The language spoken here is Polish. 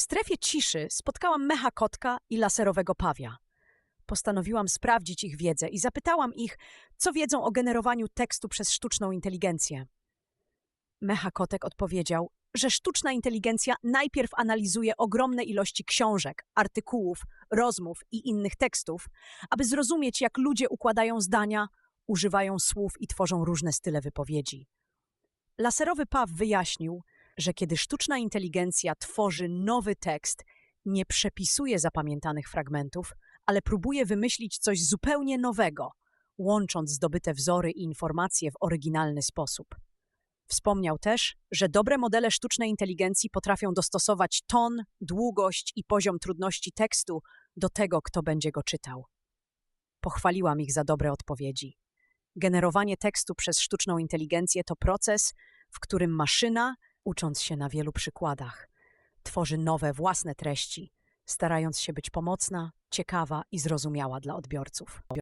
W strefie ciszy spotkałam mecha kotka i laserowego pawia. Postanowiłam sprawdzić ich wiedzę i zapytałam ich, co wiedzą o generowaniu tekstu przez sztuczną inteligencję. Mecha kotek odpowiedział, że sztuczna inteligencja najpierw analizuje ogromne ilości książek, artykułów, rozmów i innych tekstów, aby zrozumieć, jak ludzie układają zdania, używają słów i tworzą różne style wypowiedzi. Laserowy Paw wyjaśnił, że kiedy sztuczna inteligencja tworzy nowy tekst, nie przepisuje zapamiętanych fragmentów, ale próbuje wymyślić coś zupełnie nowego, łącząc zdobyte wzory i informacje w oryginalny sposób. Wspomniał też, że dobre modele sztucznej inteligencji potrafią dostosować ton, długość i poziom trudności tekstu do tego, kto będzie go czytał. Pochwaliłam ich za dobre odpowiedzi. Generowanie tekstu przez sztuczną inteligencję to proces, w którym maszyna, ucząc się na wielu przykładach, tworzy nowe własne treści, starając się być pomocna, ciekawa i zrozumiała dla odbiorców.